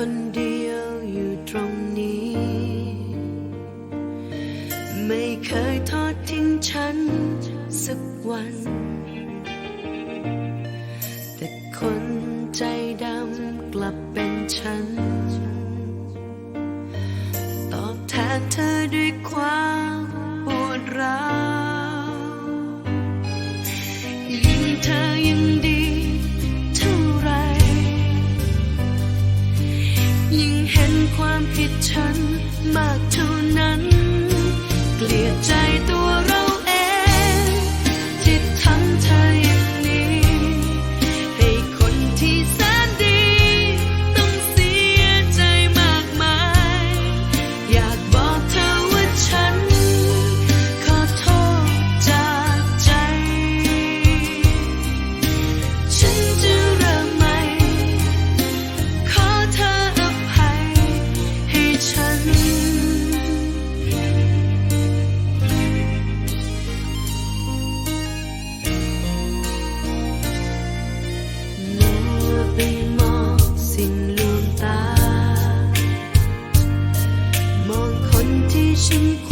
คนเดียวอยู่ตรงนี้ ไม่เคยทอดทิ้งฉันสักวัน แต่คนใจดำกลับเป็นฉัน ตอบแทนเธอด้วยความ เห็นความผิดฉันมากเท่านั้น เกลียดใจ 心。